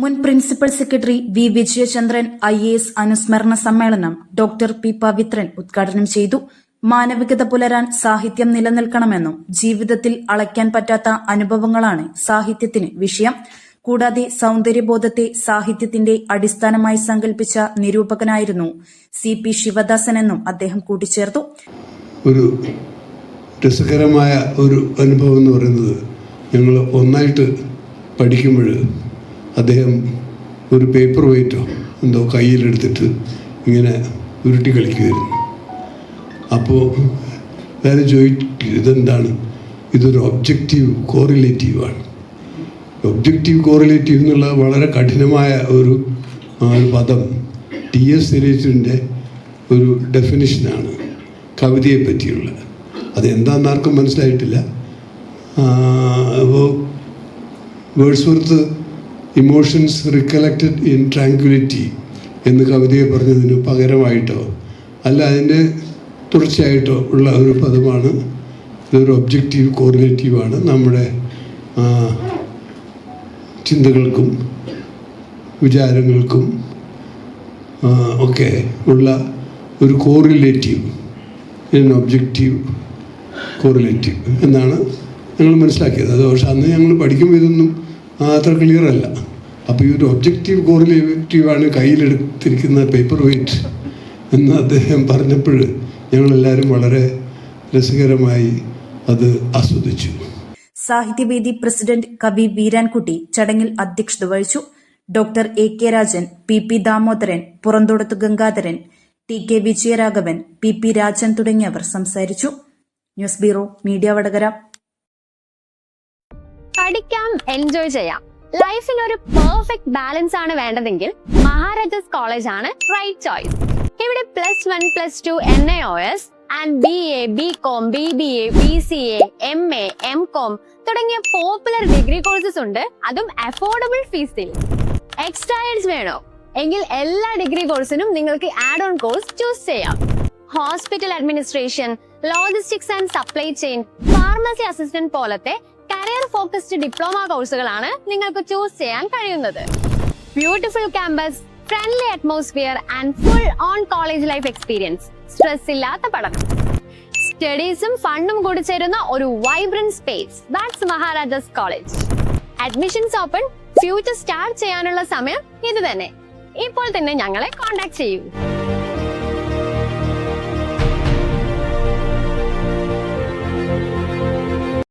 മുൻ principal secretary V Vijayachandran I A S അനുസ്മരണ സമ്മേളനം ഡോക്ടർ പി പവിത്രൻ ഉദ്ഘാടനം ചെയ്തു. മാനവികത പുലരാൻ സാഹിത്യം നിലനിൽക്കണമെന്നും ജീവിതത്തിൽ അളയ്ക്കാൻ പറ്റാത്ത അനുഭവങ്ങളാണ് സാഹിത്യത്തിന് വിഷയം. കൂടാതെ സൗന്ദര്യബോധത്തെ സാഹിത്യത്തിന്റെ അടിസ്ഥാനമായി സങ്കല്പിച്ച നിരൂപകനായിരുന്നു സി പി ശിവദാസൻ എന്നും അദ്ദേഹം കൂട്ടിച്ചേർത്തു. ഒരു രസകരമായ ഒരു അനുഭവം എന്ന് പറയുന്നത് ഞങ്ങൾ ഒന്നായിട്ട് പഠിക്കുമ്പോൾ അദ്ദേഹം ഒരു പേപ്പർ വെയിറ്റോ എന്തോ കയ്യിലെടുത്തിട്ട് ഇങ്ങനെ ഉരുട്ടി കളിക്കുമായിരുന്നു അപ്പോൾ വേറെ ചോദിക്കും ഇതെന്താണ്? ഇതൊരു ഒബ്ജക്റ്റീവ് കോറിലേറ്റീവാണ് ഒബ്ജക്റ്റീവ് കോറിലേറ്റീവ് എന്നുള്ള വളരെ കഠിനമായ ഒരു പദം ടി എസ് സുരേഷിന്റെ ഒരു ഡെഫിനിഷനാണ് കവിതയെ പറ്റിയുള്ള. അതെന്താണെന്ന് ആർക്കും മനസ്സിലായിട്ടില്ല. അപ്പോൾ Wordsworth emotions recollected in tranquillity എന്ന് കവിതയെ പറഞ്ഞതിന് പകരമായിട്ടോ അല്ല അതിന്റെ തുടർച്ചയായിട്ടോ ഉള്ള ഒരു പദമാണ്. ഇതൊരു ഒബ്ജക്റ്റീവ് കോർഡിനേറ്റീവാണ് നമ്മുടെ ചിന്തകൾക്കും വിചാരങ്ങൾക്കും ഒക്കെ ഉള്ള ഒരു കോറിലേറ്റീവ് ഇൻ ഒബ്ജക്റ്റീവ് കോറിലേറ്റീവ് എന്നാണ് ഞങ്ങൾ മനസ്സിലാക്കിയത്. അത് പക്ഷെ അന്ന് ഞങ്ങൾ പഠിക്കുമ്പോൾ ഇതൊന്നും അത്ര ക്ലിയർ അല്ല. അപ്പോൾ ഈ ഒരു ഒബ്ജക്റ്റീവ് കോറിലേറ്റീവാണ് കയ്യിലെടുത്തിരിക്കുന്ന പേപ്പർ വെയിറ്റ് എന്ന് അദ്ദേഹം പറഞ്ഞപ്പോൾ ഞങ്ങളെല്ലാവരും വളരെ രസകരമായി അത് ആസ്വദിച്ചു. സാഹിത്യവേദി പ്രസിഡന്റ് കവി വീരാൻകുട്ടി ചടങ്ങിൽ അധ്യക്ഷത വഹിച്ചു. Doctor A K Rajan P P Damodaran Puranthodath Gangadharan T K Vijayaraghavan P P Rajan തുടങ്ങിയവർ സംസാരിച്ചു. News bureau media Vadakara. പഠിക്കാം എൻജോയ് ചെയ്യാം. ലൈഫിൽ ഒരു പെർഫെക്റ്റ് ബാലൻസ് ആണ് വേണ്ടതെങ്കിൽ മഹാരാജാസ് കോളേജ് ആണ് റൈറ്റ് ചോയ്സ് ഇവിടെ plus one plus two N A O S and B A B com B B A B C A M A M com തുടങ്ങിയ popular degree courses ഉണ്ട്. അതും affordable ഫീസിൽ എക്സ്ട്രായൽസ് വേണോ? എങ്കിൽ എല്ലാ ഡിഗ്രി കോഴ്സിനും നിങ്ങൾക്ക് ആഡ് ഓൺ കോഴ്സ് ചൂസ് ചെയ്യാം. Hospital administration logistics and supply chain pharmacy assistant പോലത്തെ കരിയർ ഫോക്കസ്ഡ് ഡിപ്ലോമ കോഴ്സുകളാണ് നിങ്ങൾക്ക് ചൂസ് ചെയ്യാൻ കഴിയുന്നത്. Beautiful campus friendly atmosphere and full on college life experience stress ഇല്ലാത്ത പഠനം. സ്റ്റഡീസും ഫണ്ടും കൂടി ചേരുന്ന ഒരു vibrant space that's Maharajas college admissions open future start ചെയ്യാനുള്ള സമയം ഇത് തന്നെ ഇപ്പോൾ തന്നെ ഞങ്ങളെ കോൺടാക്ട് ചെയ്യൂ.